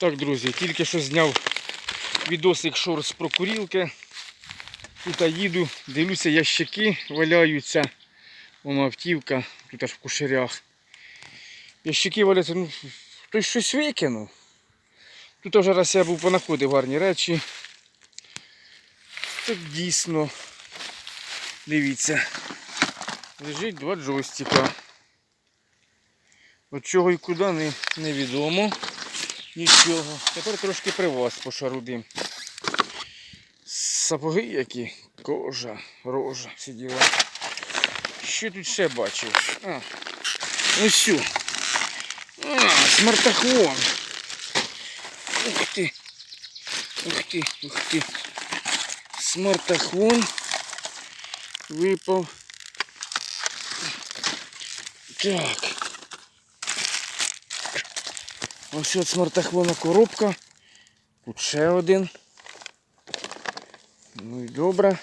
Так, друзі, тільки що зняв відосик шорс про курілки. Тут їду, дивлюся, ящики валяються. Воно автівка, тут аж в кушарях. Ящики валяються, ну, хтось щось викинув. Тут вже раз я був понаходив гарні речі. Тут дійсно, дивіться, лежить два джойстика. От чого і куди не, невідомо. Нічого. Тепер трошки при вас пошарудим. Сапоги які, кожа, рожа, всі діла. Що тут ще бачив? А, ось. А, смартахон. Ух ти. Ух ти, ух ти. Смартахон випав. Так. Ось от смартахвона коробка. Тут ще один. Ну і добре.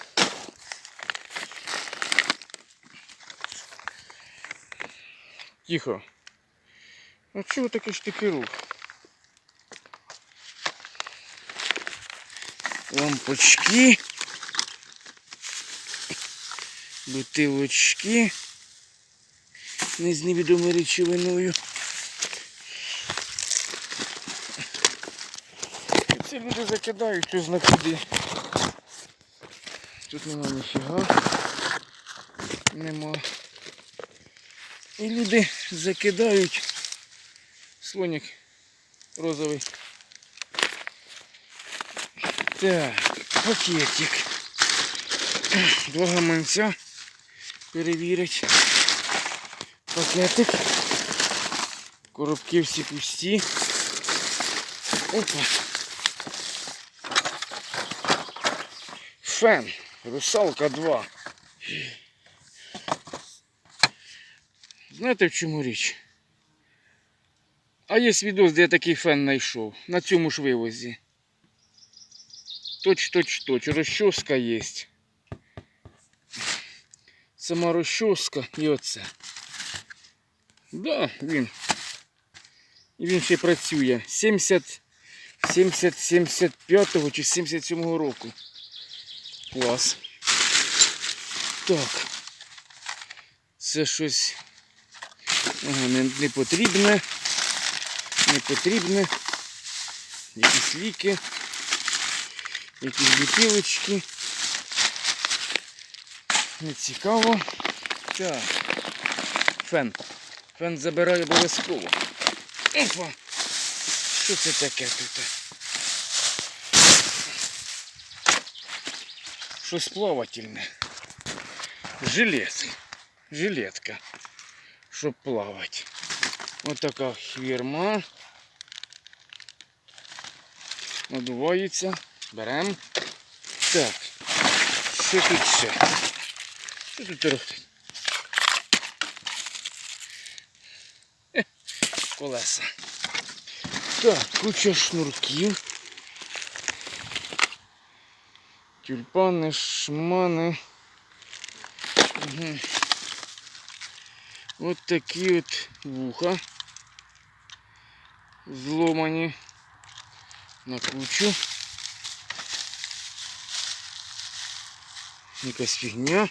Тихо. А чого такий штики рух? Лампочки. Бутилочки. Не з невідомою речовиною. Люди закидають, що зна. Тут нема ніфіга. Нема. І люди закидають слоник розовий. Так, пакетик. Два гаманця. Перевірить. Пакетик. Коробки всі пусті. Опа. Фен. Русалка 2. Знаєте в чому річ? А є відос, де я такий фен знайшов. На цьому ж вивозі. Точ, точ, точ. Розчоска є. Сама розчоска і оце. Да, він. І він ще працює. 70, 70, 75 чи 77 року. Клас. Так. Це щось ага, не, не потрібне. Не потрібне. Якісь ліки. Якісь бутилочки. Не цікаво. Так. Фен. Фен забираю обов'язково. Опа! Що це таке тут? Щось плавательне. Жилет. Жилетка. Щоб плавати. Ось така фірма. Надувається. Беремо. Так. Що тут ще? Що тут рухтить? Е, Колеса. Так, куча шнурків. Тюльпани, шмани. Угу. От такі от вуха. Зломані на кучу. Якась фігня.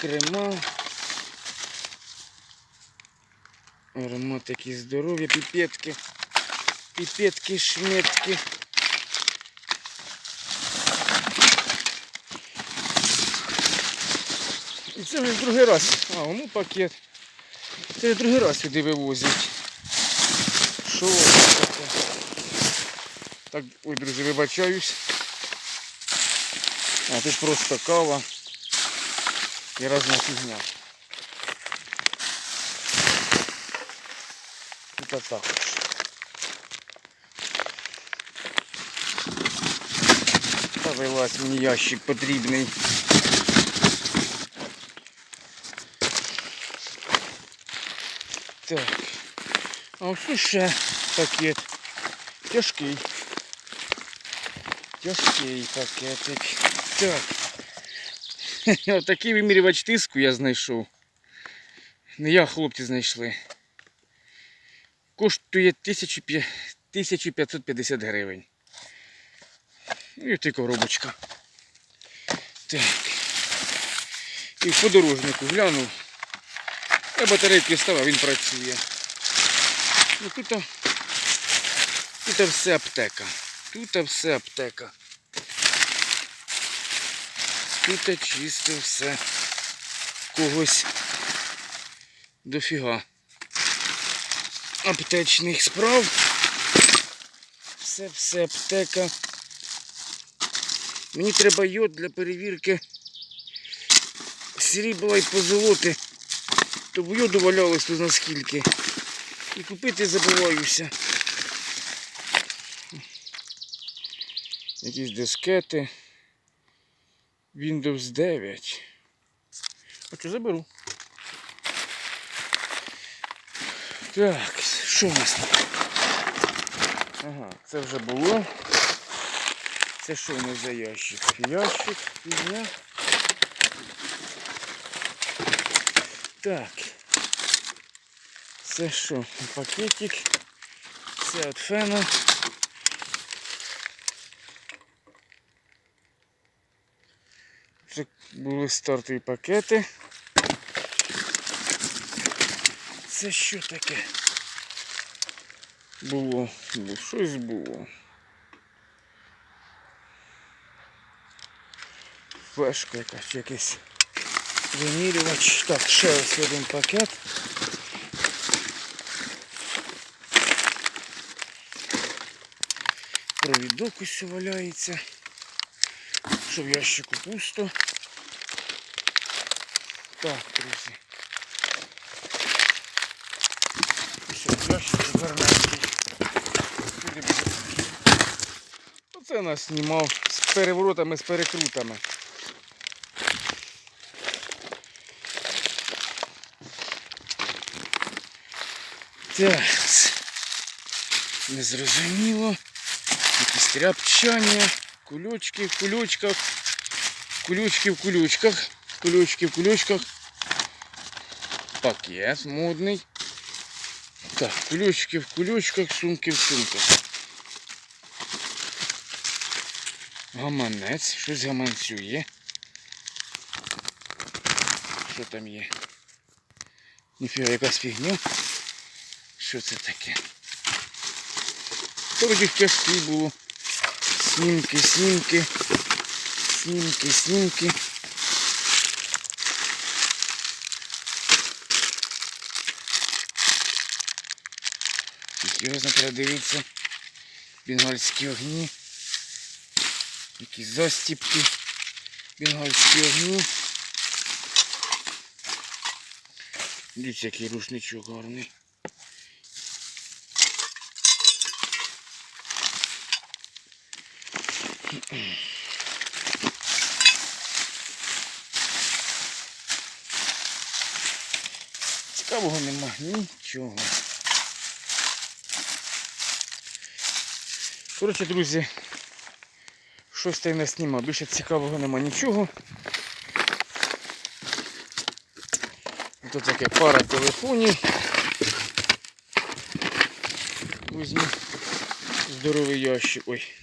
Крема. Аромат такі здорові, піпетки. Піпетки, шметки. І це вже другий раз. А, ну пакет. Це вже другий раз сюди вивозять. Що таке? Так, ой, друзі, вибачаюсь. А тут просто кава і разна фігня. Тут також. Та вилазь мені ящик потрібний. Так. А ось ще пакет. Тяжкий. Тяжкий пакетик. Так. Отакий вимірювач тиску я знайшов. Не я, хлопці знайшли. коштує 1550 гривень. Ну, І ти коробочка. Так. І в подорожнику глянув. Я батарейки ставив, він працює. Ну, тут, тут все аптека. Тут все аптека. Тут чисто все. Когось дофіга. Аптечних справ. Все, все аптека. Мені треба йод для перевірки срібла і позолоти. То б йоду валялось тут наскільки. І купити забуваюся. Якісь дискети. Windows 9. А що заберу? Так, що у нас? Ага, це вже було. Це що у нас за ящик? Ящик, фігня. Так. Це що? Пакетик. Це від фена. Це були стартові пакети. Це що таке? Було, було, щось було. Флешка якась, якийсь вимірювач. Так, ще ось один пакет. Провідок ось валяється. Що в ящику пусто. Так, друзі. Все, ящик гарненький. Сюди буде. Оце нас знімав з переворотами, з перекрутами. Так. Незрозуміло. Тряпчання, кульочки в кульочках, кулючки в кулючках, кулючки в кулючках. Пакет модний. Так, кулючки в кулючках, сумки в сумках. Гаманець, щось гаманцює. Що там є? Ніфіга, якась фігня. Що це таке? Вроді тяжкі було. Снімки, снімки, снімки, снімки. Серйозно треба дивитися. Бенгальські огні. Якісь застіпки. Бенгальські огні. Дивіться, який рушничок гарний. Цікавого нема нічого. Коротше, друзі, щось та й не знімав. Більше цікавого нема нічого. Тут таке пара телефонів. Візьму здоровий ящик. Ой.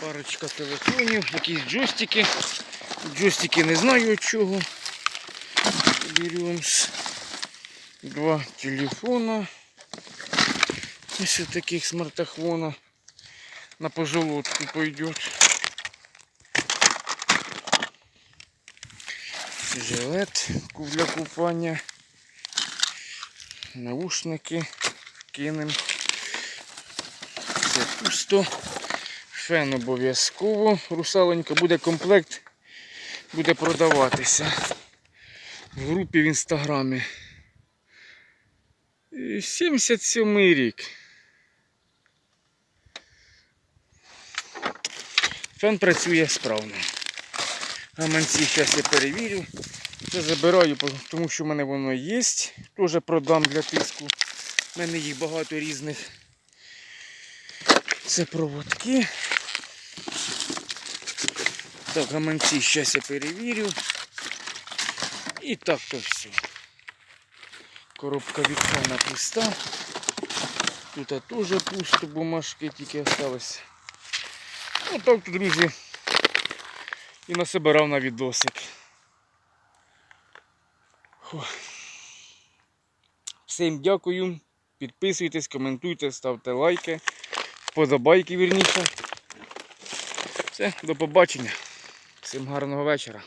Парочка телефонів, якісь джойстики. Джойстики не знаю чого. Берем два телефона. Ось таких смартофона. На позолотку пойдет. Жилет для купання. Наушники кинем. Це пусто. Фен обов'язково. Русаленька буде комплект, буде продаватися в групі в інстаграмі. І 77 рік. Фен працює справно. Гаманці зараз я перевірю. Це забираю, тому що в мене воно є. Теж продам для тиску. У мене їх багато різних. Це проводки. Так, гаманці зараз я перевірю. І так то все. Коробка від фена пуста. Тут теж пусто, бумажки тільки осталось. Ну так, друзі. І насобирав на відосик. Всім дякую. Підписуйтесь, коментуйте, ставте лайки, вподобайки вірніше. Все, до побачення. Всім гарного вечора.